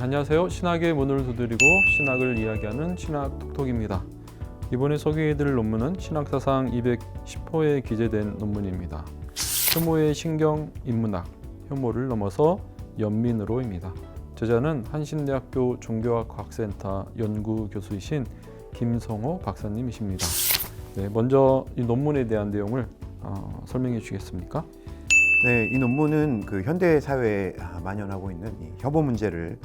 안녕하세요. 신학의 문을 두드리고 신학을 이야기하는 신학 톡톡입니다. 이번에 소개해드릴 논문은 신학사상 210호에 기재된 논문입니다. 혐오의 신경 인문학, 혐오를 넘어서 연민으로입니다. 저자는 한신대학교 종교학과학센터 연구 교수이신 김성호 박사님이십니다. 네, 먼저 이 논문에 대한 내용을 어, 설명해 주시겠습니까? 네, 이 논문은 그 현대 사회에 만연하고 있는 이 혐오 문제를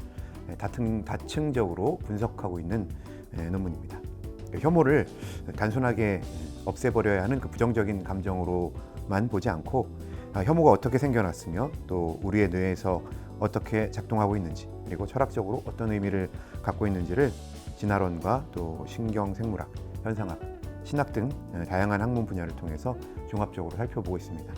다층, 다층적으로 분석하고 있는 예, 논문입니다. 혐오를 단순하게 없애버려야 하는 그 부정적인 감정으로만 보지 않고 아, 혐오가 어떻게 생겨났으며 또 우리의 뇌에서 어떻게 작동하고 있는지 그리고 철학적으로 어떤 의미를 갖고 있는지를 진화론과 또 신경생물학, 현상학, 신학 등 예, 다양한 학문 분야를 통해서 종합적으로 살펴보고 있습니다.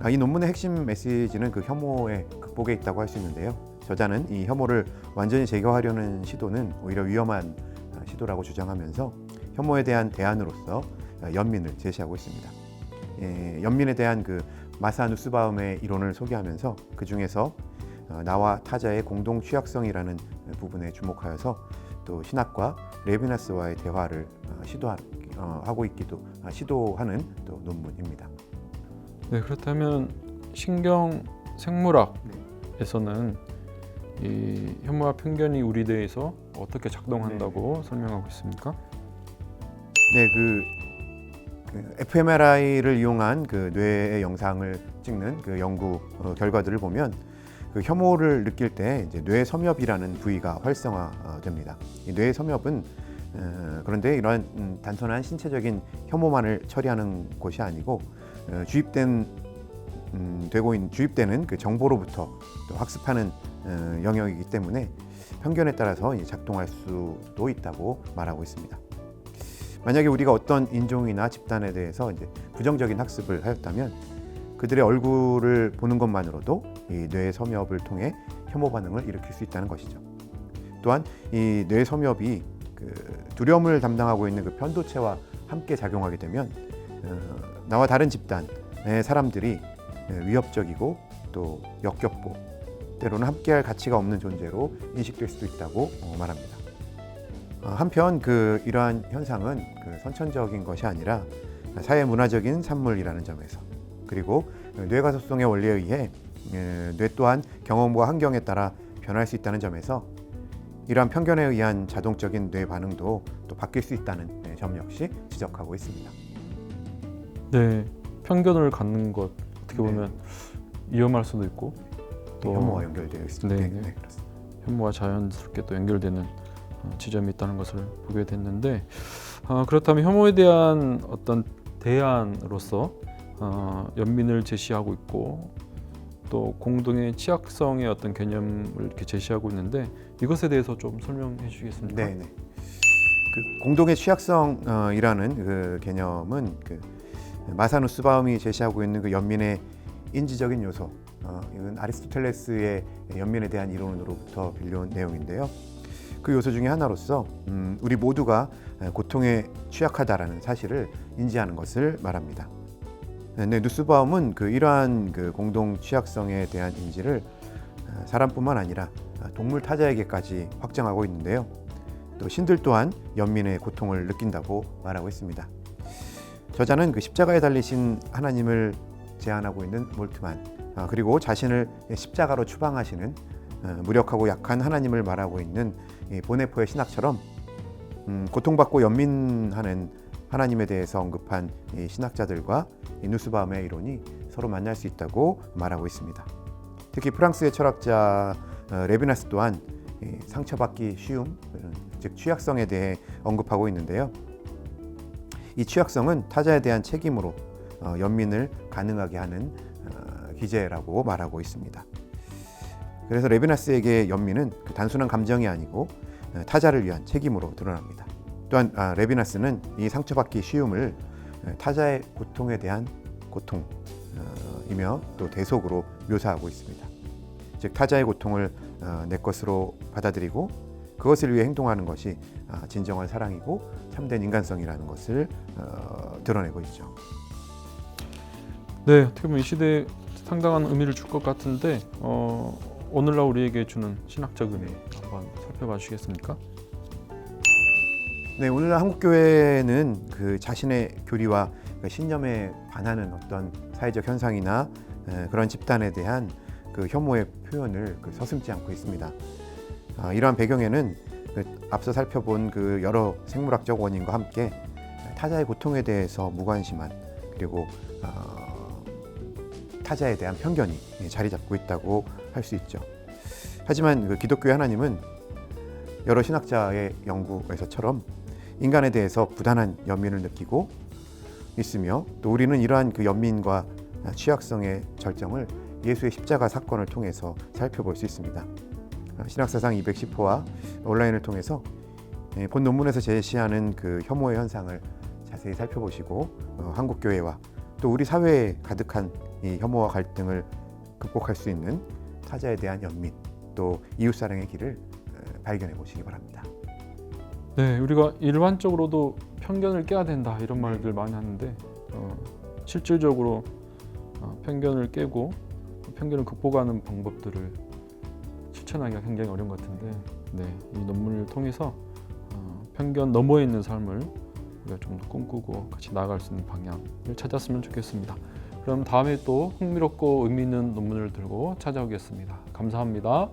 아, 이 논문의 핵심 메시지는 그 혐오의 극복에 있다고 할 수 있는데요. 저자는 이 혐오를 완전히 제거하려는 시도는 오히려 위험한 아, 시도라고 주장하면서 혐오에 대한 대안으로서 아, 연민을 제시하고 있습니다. 예, 연민에 대한 그 마사 누스바움의 이론을 소개하면서 그 중에서 어, 나와 타자의 공동 취약성이라는 부분에 주목하여서 또 신학과 레비나스와의 대화를 어, 시도하고 있기도 아, 시도하는 또 논문입니다. 네, 그렇다면 신경 생물학에서는 이 혐오와 편견이 우리 뇌에서 어떻게 작동한다고 설명하고 있습니까? 네, 그, 그 fMRI를 이용한 그 뇌의 영상을 찍는 그 연구 어, 결과들을 보면 그 혐오를 느낄 때 이제 뇌 섬엽이라는 부위가 활성화됩니다. 이 뇌 섬엽은 어, 그런데 이러한 음, 단순한 신체적인 혐오만을 처리하는 곳이 아니고 어, 주입된 음, 되고 있는 주입되는 그 정보로부터 또 학습하는 어, 영역이기 때문에 편견에 따라서 작동할 수도 있다고 말하고 있습니다. 만약에 우리가 어떤 인종이나 집단에 대해서 이제 부정적인 학습을 하였다면 그들의 얼굴을 보는 것만으로도 이뇌 섬엽을 통해 혐오 반응을 일으킬 수 있다는 것이죠. 또한 이 뇌 섬엽이 그 두려움을 담당하고 있는 그 편도체와 함께 작용하게 되면 어, 나와 다른 집단의 사람들이 위협적이고 또 역겹고 때로는 함께할 가치가 없는 존재로 인식될 수도 있다고 어, 말합니다. 어, 한편 그 이러한 현상은 그 선천적인 것이 아니라 사회 문화적인 산물이라는 점에서 그리고 뇌가소성의 원리에 의해 에, 뇌 또한 경험과 환경에 따라 변할 수 있다는 점에서 이러한 편견에 의한 자동적인 뇌 반응도 또 바뀔 수 있다는 에, 점 역시 지적하고 있습니다. 네, 편견을 갖는 것 어떻게 네. 보면 위험할 수도 있고 또 혐오와 연결되어 있습니다. 네, 네, 네. 네, 그렇습니다. 혐오와 자연스럽게 또 연결되는 어, 지점이 있다는 것을 보게 됐는데 어, 그렇다면 혐오에 대한 어떤 대안으로서 어, 연민을 제시하고 있고 또 공동의 취약성의 어떤 개념을 이렇게 제시하고 있는데 이것에 대해서 좀 설명해 주시겠습니까? 네, 네. 그 공동의 취약성이라는 그 개념은 그 마사누 스바움이 제시하고 있는 그 연민의 인지적인 요소, 어, 이건 아리스토텔레스의 연민에 대한 이론으로부터 빌려온 내용인데요. 그 요소 중에 하나로서 음, 우리 모두가 고통에 취약하다라는 사실을 인지하는 것을 말합니다. 네, 누스바움은 그 이러한 그 공동 취약성에 대한 인지를 어, 사람뿐만 아니라 동물 타자에게까지 확장하고 있는데요. 또 신들 또한 연민의 고통을 느낀다고 말하고 있습니다. 저자는 그 십자가에 달리신 하나님을 제안하고 있는 몰트만 아, 그리고 자신을 십자가로 추방하시는 어, 무력하고 약한 하나님을 말하고 있는 이 보네포의 신학처럼 음, 고통받고 연민하는 하나님에 대해서 언급한 이 신학자들과 이 누스바움의 이론이 서로 만날 수 있다고 말하고 있습니다. 특히 프랑스의 철학자 어, 레비나스 또한 이 상처받기 쉬움, 즉 취약성에 대해 언급하고 있는데요. 이 취약성은 타자에 대한 책임으로 어, 연민을 가능하게 하는 어, 기제라고 말하고 있습니다. 그래서 레비나스에게 연민은 그 단순한 감정이 아니고 어, 타자를 위한 책임으로 드러납니다. 또한 아, 레비나스는 이 상처받기 쉬움을 어, 타자의 고통에 대한 고통이며 또 대속으로 묘사하고 있습니다. 즉 타자의 고통을 어, 내 것으로 받아들이고 그것을 위해 행동하는 것이 아, 진정한 사랑이고 참된 인간성이라는 것을 어, 드러내고 있죠. 네, 어떻게 보면 이 시대에 상당한 의미를 줄 것 같은데 어, 오늘날 우리에게 주는 신학적 의미 한번 살펴봐 주시겠습니까? 네, 오늘날 한국 교회는 그 자신의 교리와 그 신념에 반하는 어떤 사회적 현상이나 에, 그런 집단에 대한 그 혐오의 표현을 그 서슴지 않고 있습니다. 아, 이러한 배경에는 그 앞서 살펴본 그 여러 생물학적 원인과 함께 타자의 고통에 대해서 무관심한 그리고 어, 타자에 대한 편견이 예, 자리 잡고 있다고 할 수 있죠. 하지만 그 기독교의 하나님은 여러 신학자의 연구에서처럼 인간에 대해서 부단한 연민을 느끼고 있으며 또 우리는 이러한 그 연민과 취약성의 절정을 예수의 십자가 사건을 통해서 살펴볼 수 있습니다. 신학사상 210호와 온라인을 통해서 예, 본 논문에서 제시하는 그 혐오의 현상을 자세히 살펴보시고 어, 한국 교회와 또 우리 사회에 가득한 이 혐오와 갈등을 극복할 수 있는 타자에 대한 연민 또 이웃 사랑의 길을 어, 발견해 보시기 바랍니다. 네, 우리가 일반적으로도 편견을 깨야 된다 이런 말들 많이 하는데 어, 실질적으로 어, 편견을 깨고 편견을 극복하는 방법들을 실천하기가 굉장히 어려운 것 같은데 네, 이 논문을 통해서 어, 편견 너머에 있는 삶을 우리가 좀 더 꿈꾸고 같이 나아갈 수 있는 방향을 찾았으면 좋겠습니다. 그럼 다음에 또 흥미롭고 의미 있는 논문을 들고 찾아오겠습니다. 감사합니다.